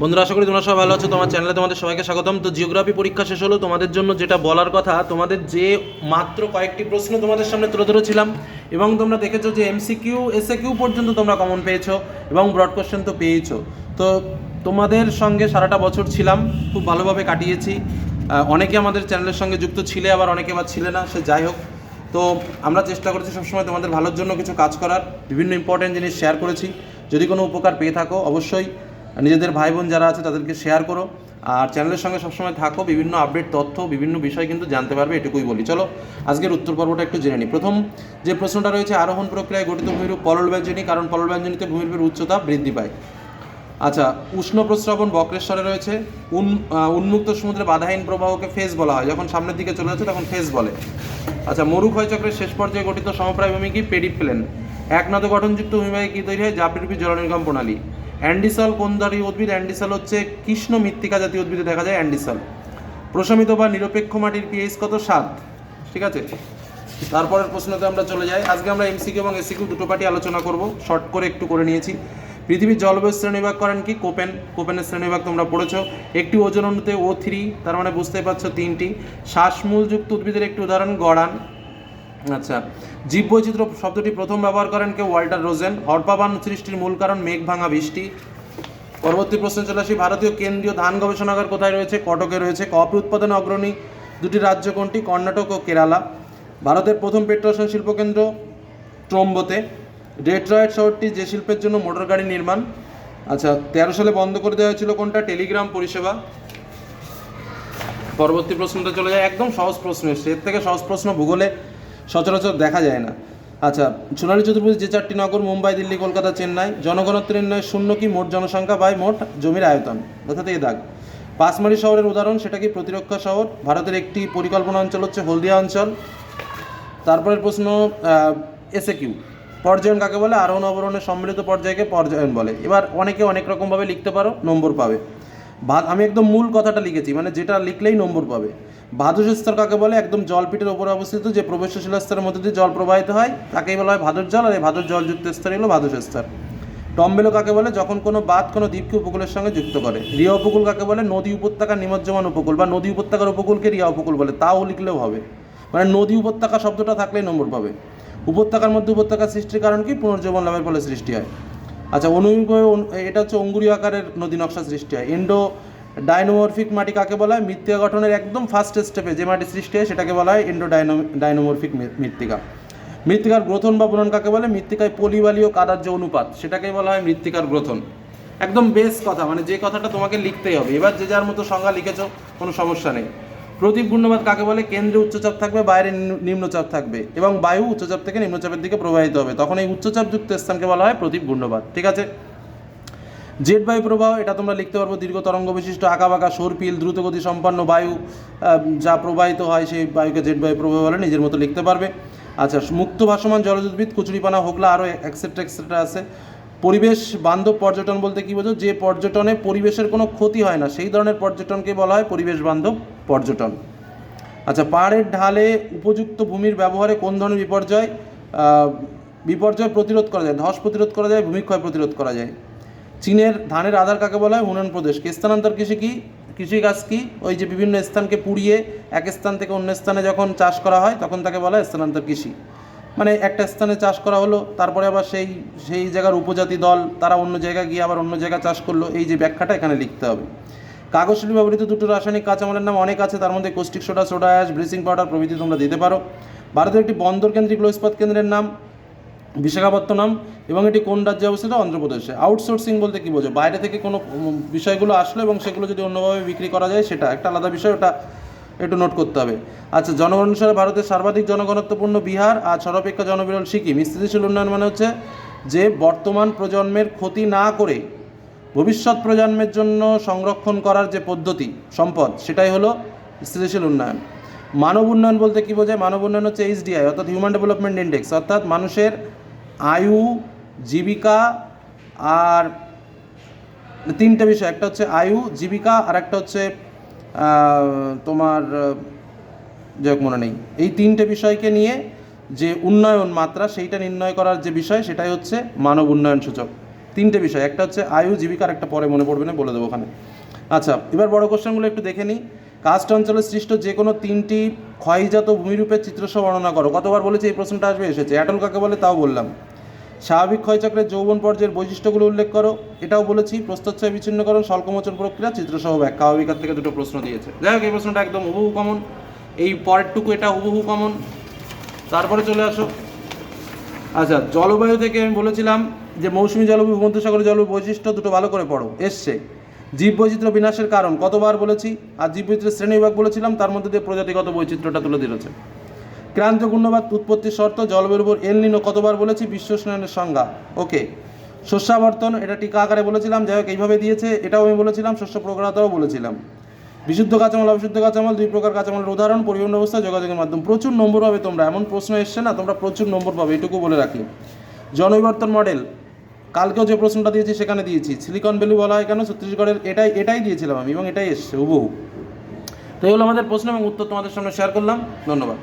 বন্ধুরা, আশা করি তোমরা সবাই ভালো আছো। তোমার চ্যানেলে তোমাদের সবাইকে স্বাগতম। তো জিওগ্রাফি পরীক্ষা শেষ হলো। তোমাদের জন্য যেটা বলার কথা, তোমাদের যে মাত্র কয়েকটি প্রশ্ন তোমাদের সামনে তুলে ধরেছিলাম এবং তোমরা দেখেছ যে এমসিকিউ এসএ কিউ পর্যন্ত তোমরা কমন পেয়েছ এবং ব্রড কোশ্চেন তো পেয়েছ তো তোমাদের সঙ্গে সারাটা বছর ছিলাম, খুব ভালোভাবে কাটিয়েছি। অনেকে আমাদের চ্যানেলের সঙ্গে যুক্ত ছিলে, আবার অনেকে আবার ছিলে না, সে যাই হোক। তো আমরা চেষ্টা করেছি সবসময় তোমাদের ভালোর জন্য কিছু কাজ করার, বিভিন্ন ইম্পর্টেন্ট জিনিস শেয়ার করেছি। যদি কোনো উপকার পেয়ে থাকো, অবশ্যই নিজেদের ভাই বোন যারা আছে তাদেরকে শেয়ার করো। আর চ্যানেলের সঙ্গে সবসময় থাকো, বিভিন্ন আপডেট তথ্য, বিভিন্ন বিষয় কিন্তু জানতে পারবে, এটুকুই বলি। চলো, আজকের উত্তর পর্বটা একটু জেনে নিই প্রথম, যে প্রশ্নটা রয়েছে, আরোহণ প্রক্রিয়ায় গঠিত ভূমিরূপ পলল ব্যঞ্জনী, কারণ পলল ব্যঞ্জনীতে ভূমিরূপের উচ্চতা বৃদ্ধি পায়। আচ্ছা উষ্ণ প্রস্রবণ বক্রেশ্বরে রয়েছে। উন উন্মুক্ত সমুদ্রে বাধাহীন প্রবাহকে ফেস বলা হয়। যখন সামনের দিকে চলে যাচ্ছে, তখন ফেস বলে। আচ্ছা মরুক্ষয় চক্রের শেষ পর্যায়ে গঠিত সমপ্রায় ভূমি কি? পেডিপ্লেন একনাদ গঠনযুক্ত ভূমিবাহী কি তৈরি হয়? জাপিরূপী জলনির্গম প্রণালী। অ্যান্ডিসল কোন জাতীয় উদ্ভিদ? অ্যান্ডিসল হচ্ছে কৃষ্ণ মৃত্তিকা জাতীয় উদ্ভিদে দেখা যায়, অ্যান্ডিসল। প্রশমিত বা নিরপেক্ষ মাটির পিএইচ কত? সাত। ঠিক আছে? তারপরের প্রশ্নতে আমরা চলে যাই। আজকে আমরা এমসিকিউ এবং এসিকিউ দুটো পার্টি আলোচনা করব। শর্ট করে একটু করে নিয়েছি। পৃথিবীর জলবায়ু শ্রেণীবিভাগ করেন কি? কোপেন। কোপেনের শ্রেণীবিভাগ তোমরা পড়েছ। একটি ওজন অনুতে ও থ্রি তার মানে বুঝতেই পারছ তিনটি। শ্বাসমূলযুক্ত উদ্ভিদের একটি উদাহরণ, গড়ান। আচ্ছা জীববৈচিত্র্য শব্দটি প্রথম ব্যবহার করেন কেউ ওয়াল্টার রোজেন। হরপাবান সৃষ্টির মূল কারণ মেঘ ভাঙা বৃষ্টি। পরবর্তী প্রশ্ন চলে আসি, ভারতীয় কেন্দ্রীয় ধান গবেষণাগার কোথায় রয়েছে? কটকে রয়েছে। কফি উৎপাদনে অগ্রণী দুটি রাজ্য কোনটি? কর্ণাটক ও কেরালা। ভারতের প্রথম পেট্রোশন শিল্পকেন্দ্র ট্রম্বোতে ডেট্রয়েড শহরটি যে শিল্পের জন্য মোটর গাড়ি নির্মাণ। আচ্ছা তেরো সালে বন্ধ করে দেওয়া হয়েছিল কোনটা? টেলিগ্রাম পরিষেবা। পরবর্তী প্রশ্নটা চলে যায়, একদম সহজ প্রশ্ন এসছে। এর থেকে সহজ প্রশ্ন ভূগোলে সচরাচর দেখা যায় না। আচ্ছা সোনালী চতুর্ভুজ যে চারটি নগর, মুম্বাই, দিল্লি, কলকাতা, চেন্নাই জনগণত্ব নির্ণয় শূন্য কি মোট জনসংখ্যা বাই মোট জমির আয়তন? অর্থাৎ এই দাগ? পাঁচমারি শহরের উদাহরণ, সেটা কি প্রতিরক্ষা শহর? ভারতের একটি পরিকল্পনা অঞ্চল হচ্ছে হলদিয়া অঞ্চল। তারপরের প্রশ্ন এসে কিউ পর্যায়ন কাকে বলে? আরোহণ, অবরোহণের সম্মিলিত পর্যায়কে পর্যায়ন বলে। এবার অনেকে অনেক রকমভাবে লিখতে পারো, নম্বর পাবে। আমি একদম মূল কথাটা লিখেছি মানে যেটা লিখলেই নম্বর পাবে। ভাদুষ স্তর কাকে বলে? একদম জলপিটের ওপরে অবস্থিত যে প্রবেশশীল স্তরের মধ্যে দিয়ে জল প্রবাহিত হয়, তাকেই বলা হয় ভাদুর জল, আর এই ভাদুর জলযুক্ত স্তর হলো ভাদুষ স্তর টম্বেলো কাকে বলে? যখন কোনো বাঁধ কোনো দ্বীপকে উপকূলের সঙ্গে যুক্ত করে। রিয়া উপকূল কাকে বলে? নদী উপত্যকার নিমজ্জমান উপকূল, বা নদী উপত্যকার উপকূলকে রিয়া উপকূল বলে, তাও লিখলেও হবে। মানে নদী উপত্যকা শব্দটা থাকলেই নম্বর পাবে। উপত্যকার মধ্যে উপত্যকা সৃষ্টির কারণ কি? পুনর্জীবন লাভের ফলে সৃষ্টি হয়। আচ্ছা অনুভূমিক এটা হচ্ছে অঙ্গুরীয় আকারের নদী নকশা সৃষ্টি হয়। ইন্ডো ডাইনোমরফিক মাটি কাকে বলা হয়? মৃত্তিকা গঠনের একদম ফার্স্ট স্টেপে যে মাটি সৃষ্টি হয়, সেটাকে বলা হয় ইন্ডো ডাইনো ডাইনোমরফিক মৃত্তিকা। মৃত্তিকার গ্রথন বা বুনন কাকে বলে? মৃত্তিকায় পলিবালি ও কাদার যে অনুপাত, সেটাকেই বলা হয় মৃত্তিকার গ্রথন। একদম বেস কথা মানে যে কথাটা তোমাকে লিখতেই হবে। এবার যে যার মতো সংজ্ঞা লিখেছো, কোনো সমস্যা নেই। প্রদীপ গুণ্যবাদ কাকে বলে? কেন্দ্রে উচ্চচাপ থাকবে, বাইরে নিম্নচাপ থাকবে এবং বায়ু উচ্চচাপ থেকে নিম্নচাপের দিকে প্রবাহিত হবে। তখন এই উচ্চচাপযুক্ত স্থানকে বলা হয় প্রদীপ গুণ্যবাদ ঠিক আছে? জেট বায়ু প্রবাহ, এটা তোমরা লিখতে পারব, দীর্ঘ তরঙ্গ বিশিষ্ট, আঁকাবাঁকা সরপিল দ্রুতগতি সম্পন্ন বায়ু যা প্রবাহিত হয়, সেই বায়ুকে জেট বায়ু প্রবাহ বলে, নিজের মতো লিখতে পারবে। আচ্ছা মুক্ত ভাসমান জলজ উদ্ভিদ, কুচুরিপানা, হোগলা, আরও এক্সেট্রা এক্সেট্রা আছে। পরিবেশ বান্ধব পর্যটন বলতে কী বোঝো? যে পর্যটনে পরিবেশের কোনো ক্ষতি হয় না, সেই ধরনের পর্যটনকে বলা হয় পরিবেশ বান্ধব পর্যটন। আচ্ছা পাহাড়ের ঢালে উপযুক্ত ভূমির ব্যবহারে কোন ধরনের বিপর্যয়? বিপর্যয় প্রতিরোধ করা যায়, ধস প্রতিরোধ করা যায়, ভূমিক্ষয় প্রতিরোধ করা যায়। চীনের ধানের আধার কাকে বলা হয়? উন্নয়ন প্রদেশকে। স্থানান্তর কৃষি কি? কৃষিকাজ কি? ওই যে বিভিন্ন স্থানকে পুড়িয়ে এক স্থান থেকে অন্য স্থানে যখন চাষ করা হয়, তখন তাকে বলা হয় স্থানান্তর কৃষি। মানে একটা স্থানে চাষ করা হলো, তারপরে আবার সেই সেই জায়গার উপজাতি দল, তারা অন্য জায়গায় গিয়ে আবার অন্য জায়গায় চাষ করল, এই যে ব্যাখ্যাটা এখানে লিখতে হবে। কাগজ শিল্পে ব্যবহৃত দুটো রাসায়নিক কাঁচামালের নাম অনেক আছে, তার মধ্যে caustic soda soda ash bleaching powder প্রভৃতি তোমরা দিতে পারো। ভারতের একটি বন্দর কেন্দ্রিক লো ইস্পাত কেন্দ্রের নাম বিশাখাপত্তনম এবং এটি কোন রাজ্যে অবস্থিত? অন্ধ্রপ্রদেশে। আউটসোর্সিং বলতে কী বোঝো? বাইরে থেকে কোনো বিষয়গুলো আসলো এবং সেগুলো যদি অন্যভাবে বিক্রি করা যায়, সেটা একটা আলাদা বিষয়, ওটা একটু নোট করতে হবে। আচ্ছা জনগণ অনুসারে ভারতের সর্বাধিক জনঘনত্বপূর্ণ বিহার আর সর্বাপেক্ষা জনবিরল সিকিম। স্থিতিশীল উন্নয়ন মানে হচ্ছে যে বর্তমান প্রজন্মের ক্ষতি না করে ভবিষ্যৎ প্রজন্মের জন্য সংরক্ষণ করার যে পদ্ধতি, সম্পদ, সেটাই হলো স্থিতিশীল উন্নয়ন। মানব উন্নয়ন বলতে কী বোঝায়? মানব উন্নয়ন হচ্ছে এইচডিআই অর্থাৎ হিউম্যান ডেভেলপমেন্ট ইন্ডেক্স অর্থাৎ মানুষের আয়ু, জীবিকা আর তিনটে বিষয়, একটা হচ্ছে আয়ু, জীবিকা আর একটা হচ্ছে তোমার যাই মনে নেই। এই তিনটে বিষয়কে নিয়ে যে উন্নয়ন মাত্রা, সেইটা নির্ণয় করার যে বিষয়, সেটাই হচ্ছে মানব উন্নয়ন সূচক। তিনটে বিষয়, একটা হচ্ছে আয়ু জীবিকার একটা পরে মনে পড়বে না, বলে দেবো ওখানে। আচ্ছা এবার বড় কোশ্চেনগুলো একটু দেখে নিই। কাস্ট অঞ্চলে সৃষ্ট যে কোনো তিনটি ক্ষয়জাত ভূমিরূপের চিত্রসহ বর্ণনা করো। কতবার বলেছি এই প্রশ্নটা আসবে, এসেছে। অ্যাটল কাকে বলে? তাও বললাম। স্বাভাবিক ক্ষয়চক্রের যৌবন পর্যায়ের বৈশিষ্ট্যগুলো উল্লেখ করো। এটাও বলেছি, প্রস্তচ্ছয় বিচ্ছিন্নকরণ স্বল্পমোচন প্রক্রিয়া, চিত্রসহ ব্যাখ্যা। অবিকার থেকে দুটো প্রশ্ন দিয়েছে। যাই হোক, এই প্রশ্নটা একদম হুবহু কমন এই পরেরটুকু এটা হুবহু কমন তারপরে চলে আসো। আচ্ছা জলবায়ু থেকে আমি বলেছিলাম যে মৌসুমী জলবায়ু ভূমধ্যসাগরের জলবায়ু বৈশিষ্ট্য দুটো ভালো করে পড়ো। এসছে। জীববৈচিত্র্য বিনাশের কারণ কতবার বলেছি? আর জীববৈচিত্র্যের শ্রেণীবিভাগ বলেছিলাম, তার মধ্যে দিয়ে প্রজাতিগত বৈচিত্র্যটা তুলে দিয়েছে ক্রান্ত ঘূর্ণবাদ উৎপত্তির শর্ত, জলবায়ুর উপর এল নিনো কতবার বলেছি? বিশ্ব উষ্ণায়নের সংজ্ঞা। ওকে। শস্যাবর্তন, এটা টিকা আকারে বলেছিলাম, যাই হোক, এইভাবে দিয়েছে, এটাও আমি বলেছিলাম, শস্য প্রকারতাও বলেছিলাম। বিশুদ্ধ কাঁচামাল, অবিশুদ্ধ কাঁচামাল, দুই প্রকার কাঁচামালের উদাহরণ, পরিবহন ব্যবস্থা, যোগাযোগের মাধ্যম। প্রচুর নম্বর পাবে তোমরা, এমন প্রশ্ন এসছে না, তোমরা প্রচুর নম্বর পাবে, এটুকু বলে রাখি। জনবিবর্তন মডেল, কালকেও যে প্রশ্নটা দিয়েছি, সেখানে দিয়েছি। সিলিকন ভ্যালি বলা হয় কেন? ছত্তিশগড়ের এটাই এটাই দিয়েছিলাম আমি, এবং এটাই এসছে, হুবহু। তো এগুলো আমাদের প্রশ্ন, এবং উত্তর তোমাদের সামনে শেয়ার করলাম। ধন্যবাদ।